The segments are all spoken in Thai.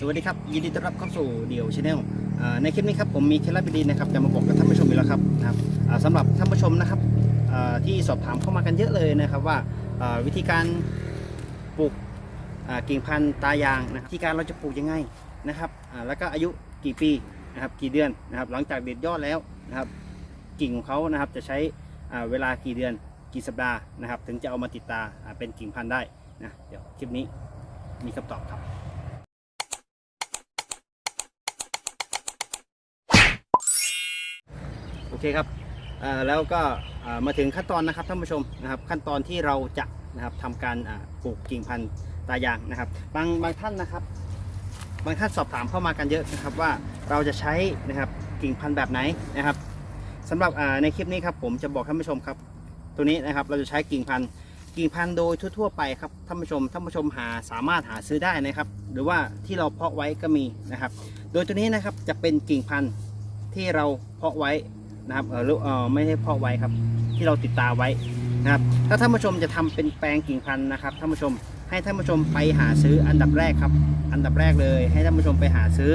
สวัสดีครับ ยินดีต้อนรับเข้าสู่เดี่ยวชาแนลในคลิปนี้ครับผมมีเคล็ดลับดีๆนะครับจะมาบอกกับท่านผู้ชมอีกแล้วครับนะครับสำหรับท่านผู้ชมนะครับที่สอบถามเข้ามากันเยอะเลยนะครับว่าวิธีการปลูกกิ่งพันธุ์ตายางนะครับวิธีการเราจะปลูกยังไงนะครับแล้วก็อายุกี่ปีนะครับกี่เดือนนะครับหลังจากเด็ดยอดแล้วนะครับกิ่งของเขานะครับจะใช้เวลากี่เดือนกี่สัปดาห์นะครับ ถึงจะเอามาติดตาอ่าเป็นกิ่งพันธุ์ได้นะเดี๋ยวคลิปนี้มีคำตอบครับ โอ เคครับแล้วก็มาถึงขั้นตอนนะครับท่านผู้ชมนะครับ ขั้นตอนที่เราจะนะครับทำการปลูกกิ่งพันธุ์ตายางนะครับ บางบางท่านนะครับ บางท่านสอบถามเข้ามากันเยอะนะครับว่าเราจะใช้นะครับกิ่งพันธุ์แบบไหนนะครับสำหรับในคลิปนี้ครับผมจะบอกท่านผู้ชมครับ ตัวนี้นะครับเราจะใช้กิ่งพันธุ์กิ่งพันธุ์โดยทั่วๆไปครับท่านผู้ชมท่านผู้ชมหาสามารถหาซื้อได้นะครับ หรือว่าที่เราเพาะไว้ก็มีนะครับ โดยตัวนี้นะครับจะเป็นกิ่งพันธุ์ที่เราเพาะไว้ นะครับเออหรือเออไม่ได้เพาะไว้ครับ ที่เราติดตาไว้นะครับ ถ้าท่านผู้ชมจะทำเป็นแปลงกิ่งพันธุ์นะครับท่านผู้ชมให้ท่านผู้ชมไปหาซื้ออันดับแรกครับ อันดับแรกเลย ให้ท่านผู้ชมไปหาซื้อ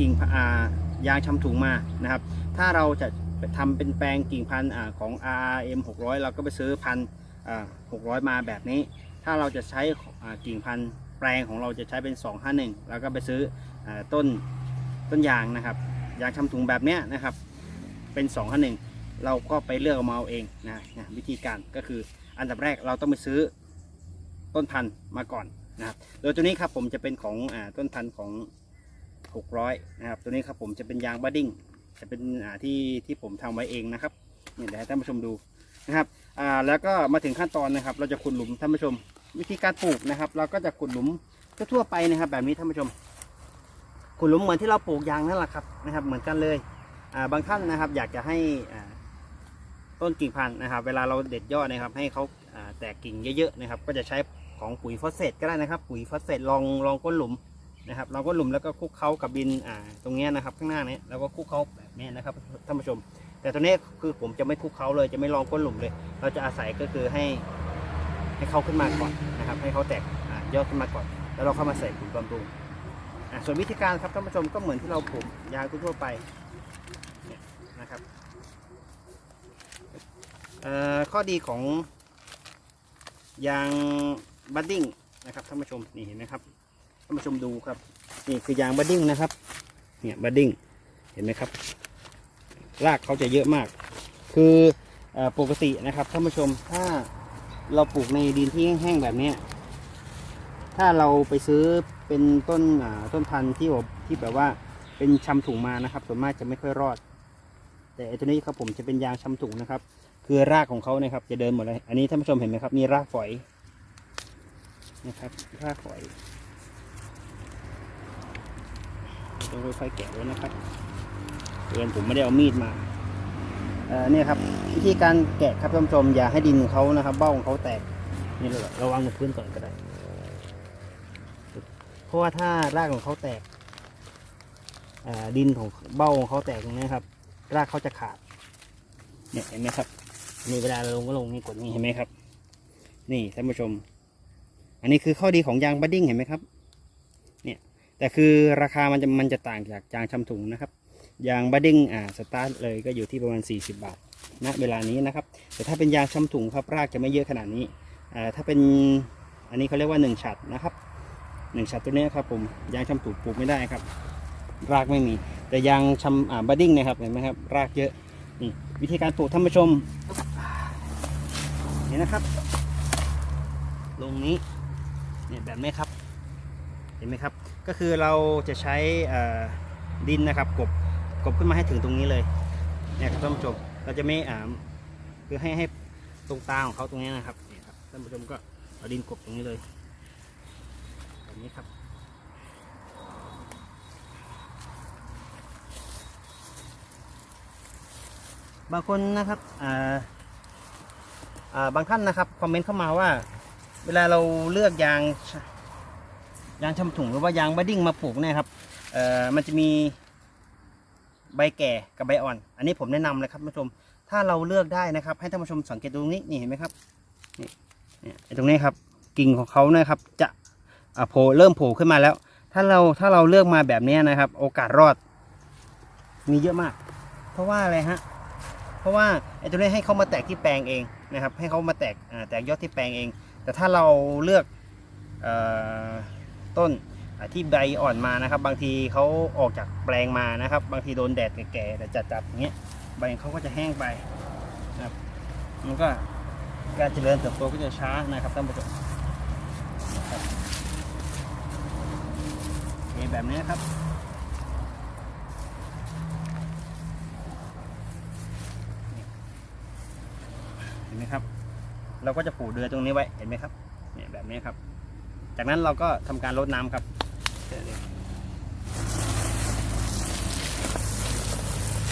กิ่งอ่ายางชำถุงมานะครับ ถ้าเราจะทำเป็นแปลงกิ่งพันธุ์อ่าของ RM 600 เราก็ไปซื้อพันธุ์อ่า600มาแบบนี้ ถ้าเราจะใช้กิ่งพันธุ์แปลงของเราจะใช้เป็น 251 แล้วก็ไปซื้ออต้นต้นยางนะครับ ยางชำถุงแบบเนี้ยนะครับ เป็น2อันหนึ่งเราก็ไปเลือกมาเอาเองนะนะวิธีการก็คืออันดับแรกเราต้องไปซื้อต้นพันธุ์มาก่อนนะครับโดยตัวนี้ครับผมจะเป็นของอต้นพันธุ์ของ 600นะครับตัวนี้ครับผมจะเป็นยางบัดดิ้งจะเป็นที่ที่ผมทำไว้เองนะครับเนี่ยเดี๋ยวให้ท่านผู้ชมดูนะครับอ่าแล้วก็มาถึงขั้นตอนนะครับ เราจะขุดหลุมท่านผู้ชม วิธีการปลูกนะครับ เราก็จะขุดหลุมทั่วๆไปนะครับ แบบนี้ท่านผู้ชม ขุดหลุมเหมือนที่เราปลูกยางนั่นแหละครับนะครับ เหมือนกันเลยบางท่านนะครับ อยากจะให้ต้นกิ่งพันธุ์นะครับ เวลาเราเด็ดยอดนะครับ ให้เขาแตกกิ่งเยอะๆนะครับ ก็จะใช้ของปุ๋ยฟอสเฟตก็ได้นะครับ ปุ๋ยฟอสเฟตลองลองก้นหลุมนะครับลองก้นหลุมแล้วก็คุกเคล้ากับดินอ่าตรงนี้นะครับข้างหน้านี้แล้วก็คุกเคล้าแบบนี้นะครับท่านผู้ชม แต่ตัวนี้คือผมจะไม่คุกเคล้าเลยจะไม่ลองก้นหลุมเลย เราจะอาศัยก็คือให้ให้เขาขึ้นมาก่อนนะครับ ให้เขาแตกอยอดขึ้นมาก่อน แล้วเราเข้ามาใส่ปุ๋ยบำรุง ส่วนวิธีการครับท่านผู้ชมก็เหมือนที่เราปลูกยางทั่วไปนะครับข้อดีของยางบัดดิ้งนะครับท่านผู้ชมนี่เห็นไหมครับท่านผู้ชมดูครับนี่คือยางบัดดิ้งนะครับเนี่ยบัดดิ้งเห็นไหมครับ รากเขาจะเยอะมาก คืออปกตินะครับท่านผู้ชมถ้าเราปลูกในดินที่แห้งๆแบบนี้ ถ้าเราไปซื้อเป็นต้นต้นพันธุ์ที่แบบที่แบบว่าเป็นชำถุงมานะครับ ส่วนมากจะไม่ค่อยรอด แต่ไอ้ตัวนี้ครับผมจะเป็นยางชำถุงนะครับ คือรากของเขานี่ยครับ จะเดินหมดเลย อันนี้ท่านผู้ชมเห็นไหมครับมีรากฝอยนะครับรากฝอยต้องค่อยๆแกะไว้นะครับเดือนผมไม่ได้เอามีดมาเอ่อเนี่ยครับวิธีการแกะครับท่านผู้ชมอย่าให้ดินเขานะครับ เบ้าของเขาแตกนี่เราระวังกับพื้นก่อนก็ได้ ราะว่าถ้ารากของเขาแตกดินของเบ้าของเขาแตกตรงนี้ครับ รากเขาจะขาดเนี่ยเห็นไหมครับนี่เวลาเราลงก็ลงนี่กดนี่เห็นไหมครับ นี่ท่านผู้ชม อันนี้คือข้อดีของยางบัดดิ้งเห็นไหมครับ เนี่ยแต่คือราคามันจะมันจะต่างจากยางชำถุงนะครับยางบัดดิ้งอ่าสตาร์ทเลยก็อยู่ที่ประมาณ 40 บาทณเวลานี้นะครับ แต่ถ้าเป็นยางชำถุงครับรากจะไม่เยอะขนาดนี้อ่าถ้าเป็นอันนี้เขาเรียกว่า1ฉัดนะครับ 1ฉัดตัวนี้ครับผมยางชำถุงปลูกไม่ได้ครับ รากไม่มี แต่ยางชำอ่าบัดดิ้งนะครับเห็นไหมครับ รากเยอะนี่วิธีการปลูกท่านผู้ชมนี่นะครับ ลงนี้เนี่ยแบบนี้ครับ เห็นไหมครับ ก็คือเราจะใช้ดินนะครับกบกบขึ้นมาให้ถึงตรงนี้เลยเนี่ยครับท่านผู้ชมเราจะไม่อ่าคือให้ให้ตรงตาของเขาตรงนี้นะครับเนี่ยครับท่านผู้ชมก็เอาดินกบตรงนี้เลย แบบนี้ครับบางคนนะครับบางท่านนะครับคอมเมนต์เข้ามาว่า เวลาเราเลือกยางชยางชำถุงหรือว่ายางบัดดิ้งมาปลูกเนี่ยครับมันจะมีใบแก่กับใบอ่อน อันนี้ผมแนะนำเลยครับท่านผู้ชม ถ้าเราเลือกได้นะครับ ให้ท่านผู้ชมสังเกตตรงนี้นี่เห็นไหมครับนี่ตรงนี้ครับ กิ่งของเขานะครับ จะ อ่าโผล่เริ่มโผล่ขึ้นมาแล้ว ถ้าเราถ้าเราเลือกมาแบบนี้นะครับ โอกาสรอด มีเยอะมาก เพราะว่าอะไรฮะ เพราะว่าไอ้ตัวนี้ให้เขามาแตกที่แปลงเองนะครับ ให้เขามาแตกอ่าแตกยอดที่แปลงเอง แต่ถ้าเราเลือกอต้นที่ใบอ่อนมานะครับ บางทีเขาออกจากแปลงมานะครับ บางทีโดนแดดแก่ๆแต่จัดๆอย่างเงี้ยใบเขาก็จะแห้งไปนะครับ มันก็การเจริญเติบโตก็จะช้านะครับท่านผู้ชมนะครับ แบบนี้ครับ เห็นไหมครับ เราก็จะปูเดือตรงนี้ไว้ เห็นไหมครับ เนี่ยแบบนี้ครับ จากนั้นเราก็ทำการรดน้ำครับ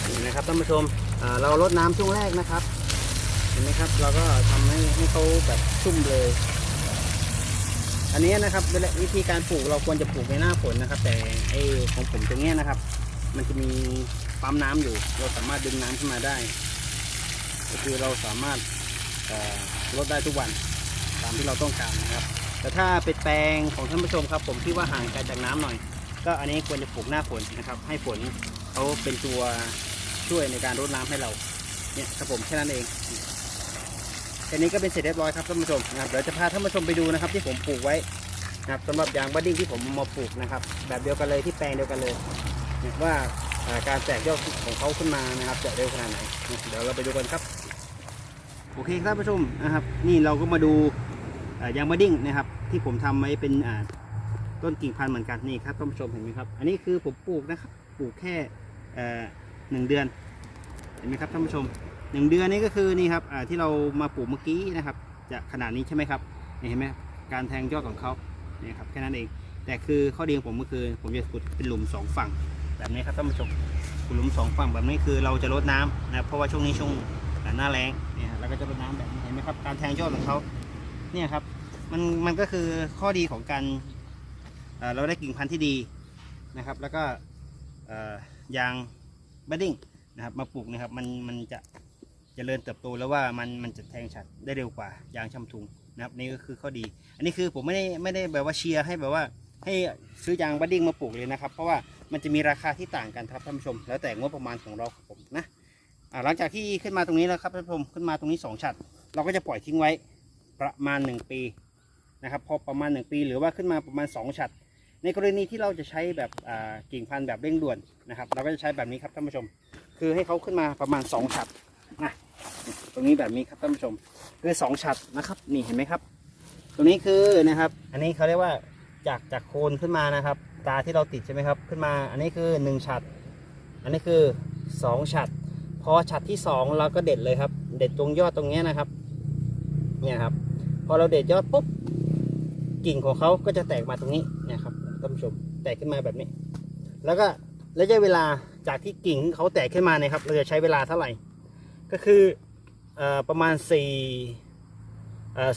เห็นไหมครับท่านผู้ชมเรารดน้ำช่วงแรกนะครับ เห็นไหมครับ เราก็ทำให้ให้เขาแบบชุ่มเลย อันนี้นะครับเวลาวิธีการปลูกเราควรจะปลูกในหน้าฝนนะครับ แต่ไอของผมตรงนี้นะครับ มันจะมีปั๊มน้ำอยู่ เราสามารถดึงน้ำขึ้นมาได้ ก็คือเราสามารถลดได้ทุกวันตามที่เราต้องการนะครับ แต่ถ้าเป็นแปลงของท่านผู้ชมครับ ผมที่ว่าห่างไกลจากน้ำหน่อย ก็อันนี้ควรจะปลูกหน้าฝนนะครับ ให้ฝนเขาเป็นตัวช่วยในการรดน้ำให้เราเนี่ยครับผมแค่นั้นเอง แค่นี้ก็เป็นเสร็จเรียบร้อยครับท่านผู้ชมนะครับเดี๋ยวจะพาท่านผู้ชมไปดูนะครับ ที่ผมปลูกไว้นะครับสำหรับยางบัดดิ้งที่ผมมาปลูกนะครับ แบบเดียวกันเลยที่แปลงเดียวกันเลยว่าการแตกยอดของเขาขึ้นมานะครับจะเร็วขนาดไหน เดี๋ยวเราไปดูกันครับโอเคครับท่านผู้ชมนะครับ นี่เราก็มาดูยางบดดิ้งนะครับ ที่ผมทำไว้เป็นต้นกิ่งพันธุ์เหมือนกันนี่ครับท่านผู้ชมเห็นไหมครับ อันนี้คือผมปลูกนะครับปลูกแค่หนึ่งเดือนเห็นไหมครับท่านผู้ชม หนึ่งเดือนนี้ก็คือนี่ครับที่เรามาปลูกเมื่อกี้นะครับ จะขนาดนี้ใช่ไหมครับเห็นไหมการแทงยอดของเขาเนี่ยครับแค่นั้นเอง แต่คือข้อดีของผมก็คือผมจะขุดเป็นหลุมสองฝั่ง แบบนี้ครับท่านผู้ชมขุดหลุมสองฝั่งแบบนี้คือเราจะลดน้ำนะครับเพราะว่าช่วงนี้ช่วงหน้าแรงเนี่ยฮะแล้วก็จะเป็นน้ำแบบนี้เห็นไหมครับ การแทงยอดของเขาเนี่ยครับมันมันก็คือข้อดีของการเราได้กิ่งพันธุ์ที่ดีนะครับ แล้วก็ยางบัดดิ้งนะครับมาปลูกนะครับมันมันจะ จเจริญเติบโตแล้วว่ามันมันจะแทงฉัดได้เร็วกว่ายางชำทุงนะครับนี่ก็คือข้อดี อันนี้คือผมไม่ได้ไม่ได้แบบว่าเชียร์ให้แบบว่าให้ซื้อยางบัดดิ้งมาปลูกเลยนะครับ เพราะว่ามันจะมีราคาที่ต่างกันครับท่านผู้ชม แล้วแต่งบประมาณของเราครับผมนะหลังจากที่ขึ้นมาตรงนี้แล้วครับท่านผู้ชมขึ้นมาตรงนี้สองฉัดเราก็จะปล่อยทิ้งไว้ประมาณ 1 ปีนะครับพอประมาณ 1 ปี หรือว่าขึ้นมาประมาณ2ฉัดในกรณีที่เราจะใช้แบบอ่ากิ่งพันธุ์แบบเร่งด่วนนะครับ เราก็จะใช้แบบนี้ครับท่านผู้ชม คือให้เขาขึ้นมาประมาณ2ฉัดนะ ตรงนี้แบบนี้ครับท่านผู้ชม คือ2ฉัดนะครับ นี่เห็นไหมครับ ตรงนี้คือนะครับ อันนี้เขาเรียกว่าจากจากโคนขึ้นมานะครับ ตาที่เราติดใช่ไหมครับ ขึ้นมา อันนี้คือ1ฉัด อันนี้คือ2ฉัด พอฉัดที่สองเราก็เด็ดเลยครับ เด็ดตรงยอดตรงนี้นะครับ เนี่ยครับ พอเราเด็ดยอดปุ๊บ กิ่งของเขาก็จะแตกมาตรงนี้เนี่ยครับท่านผู้ชม แตกขึ้นมาแบบนี้ แล้วก็ระยะเวลาจากที่กิ่งเขาแตกขึ้นมาเนี่ยครับ เราจะใช้เวลาเท่าไหร่ ก็คือ ประมาณสี่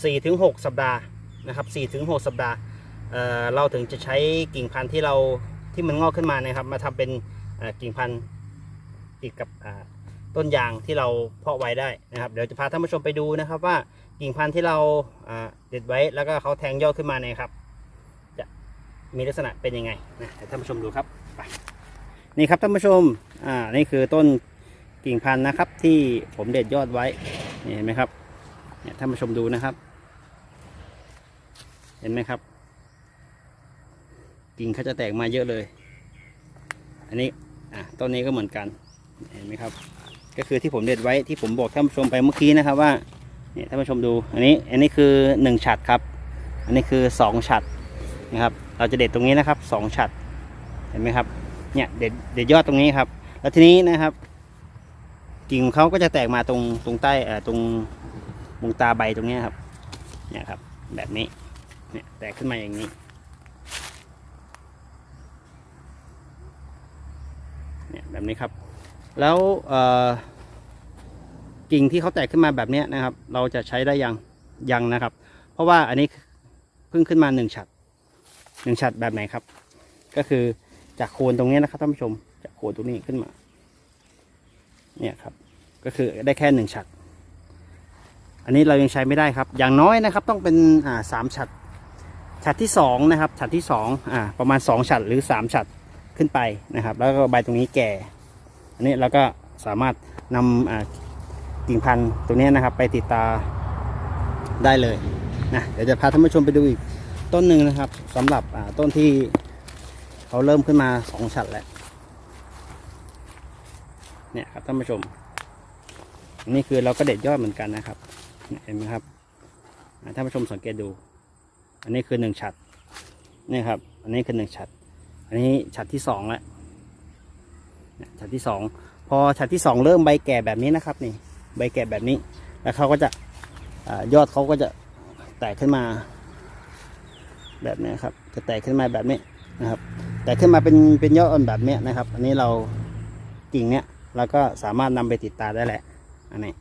สี่ถึงหกสัปดาห์นะครับสี่ถึงหกสัปดาห์เเราถึงจะใช้กิ่งพันธุ์ที่เราที่มันงอกขึ้นมานี่ยครับมาทำเป็นกิ่งพันธุ์ติดกับต้นยางที่เราเพาะไว้ได้นะครับ เดี๋ยวจะพาท่านผู้ชมไปดูนะครับว่ากิ่งพันธุ์ที่เราเด็ดไว้แล้วก็เขาแทงยอดขึ้นมาเนี่ยครับ จะมีลักษณะเป็นยังไงนะท่านผู้ชมดูครับนี่ครับท่านผู้ชมอ่านี่คือต้น กิ่งพันธุ์นะครับ ที่ผมเด็ดยอดไว้เห็นไหมครับเนี่ยท่านผู้ชมดูนะครับ เห็นไหมครับ กิ่งเขาจะแตกมาเยอะเลย อันนี้อะต้นนี้ก็เหมือนกันเห็นไหมครับ ก็คือที่ผมเด็ดไว้ที่ผมบอกท่านผู้ชมไปเมื่อกี้นะครับว่าเนี่ยท่านผู้ชมดูอันนี้อันนี้คือหนึ่งฉัดครับ อันนี้คือสองฉัดนะครับ เราจะเด็ดตรงนี้นะครับสองฉัดเห็นไหมครับเนี่ยเด็ดเด็ดยอดตรงนี้ครับ แล้วทีนี้นะครับ กิ่งของเขาก็จะแตกมาตรงตรงใต้เอ่อตรงมุงตาใบตรงนี้ครับเนี่ยครับ แบบนี้เนี่ยแตกขึ้นมาอย่างนี้เนี่ยแบบนี้ครับ แล้วเอ่อกิ่งที่เขาแตกขึ้นมาแบบนี้นะครับ เราจะใช้ได้ยังยังนะครับ เพราะว่าอันนี้เพิ่งขึ้นมาหนึ่งฉัดหนึ่งฉัดแบบไหนครับ ก็คือจากโคนตรงนี้นะครับท่านผู้ชมจากโคนตรงนี้ขึ้นมา เนี่ยครับ ก็คือได้แค่หนึ่งฉัดอันนี้เรายังใช้ไม่ได้ครับ อย่างน้อยนะครับต้องเป็นอ่าสามฉัดฉัดที่สองนะครับฉัดที่สองอ่าประมาณสองฉัดหรือสามฉัดขึ้นไปนะครับ แล้วก็ใบตรงนี้แก่ อันนี้เราก็สามารถนำอ่ากิ่งพันธุ์ตรงนี้นะครับ ไปติดตาได้เลยนะเดี๋ยวจะพาท่านผู้ชมไปดูอีกต้นหนึ่งนะครับสำหรับอ่าต้นที่เขาเริ่มขึ้นมาสองฉัดแล้ว เนี่ยครับท่านผู้ชมอันนี้คือเราก็เด็ดยอดเหมือนกันนะครับ เห็นไหมครับท่านผู้ชมสังเกตดู อันนี้คือหนึ่งฉัดนี่ครับ อันนี้คือหนึ่งฉัด อันนี้ฉัดที่สองแล้วฉัดที่สองพอฉัดที่สองเริ่มใบแก่แบบนี้นะครับนี่ใบแก่แบบนี้ แล้วเขาก็จะอยอดเขาก็จะแตกขึ้นมา แบบนี้ครับ จะแตกขึ้นมาแบบนี้นะครับ แตกขึ้นมาเป็นเป็นยอดอ่อนแบบนี้นะครับ อันนี้เรากิ่งเนี้ย เราก็สามารถนำไปติดตาได้แหละอันนี้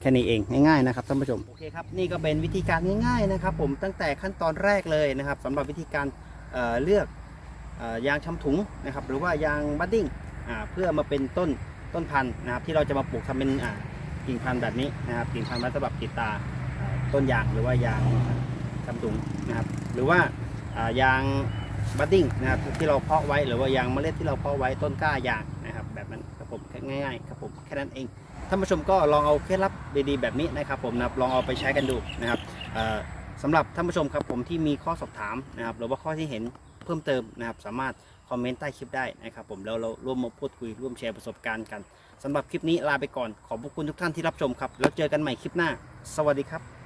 แค่นี้เองง่ายๆนะครับท่านผู้ชมโอเคครับนี่ก็เป็นวิธีการง่ายๆนะครับ ผมตั้งแต่ขั้นตอนแรกเลยนะครับสำหรับวิธีการเเลือกออยางช้ำถุงนะครับ หรือว่ายางบัดดิ้งเพื่อมาเป็นต้นต้นพันธุ์นะครับ ที่เราจะมาปลูกทำเป็นกิ่งพันธุ์แบบนี้นะครับ กิ่งพันธุ์ไว้สำหรับติดตาต้นยางหรือว่ายางช้ำถุงนะครับ หรือว่าอ่ายางบัดดิ้งนะครับที่เราเพาะไว้หรือว่ายางเมล็ดที่เราเพาะไว้ต้นกล้ายาง ผมง่ายๆครับผมแค่นั้นเองท่านผู้ชมก็ลองเอาเคล็ดลับดีๆแบบนี้นะครับผมนะครับลองเอาไปใช้กันดูนะครับสำหรับท่านผู้ชมครับผมที่มีข้อสอบถามนะครับหรือว่าข้อที่เห็นเพิ่มเติมนะครับ สามารถคอมเมนต์ใต้คลิปได้นะครับผมแล้วเราร่วมมาพูดคุยร่วมแชร์ประสบการณ์กันสำหรับคลิปนี้ลาไปก่อนขอบคุณทุกท่านที่รับชมครับแล้วเจอกันใหม่คลิปหน้า สวัสดีครับ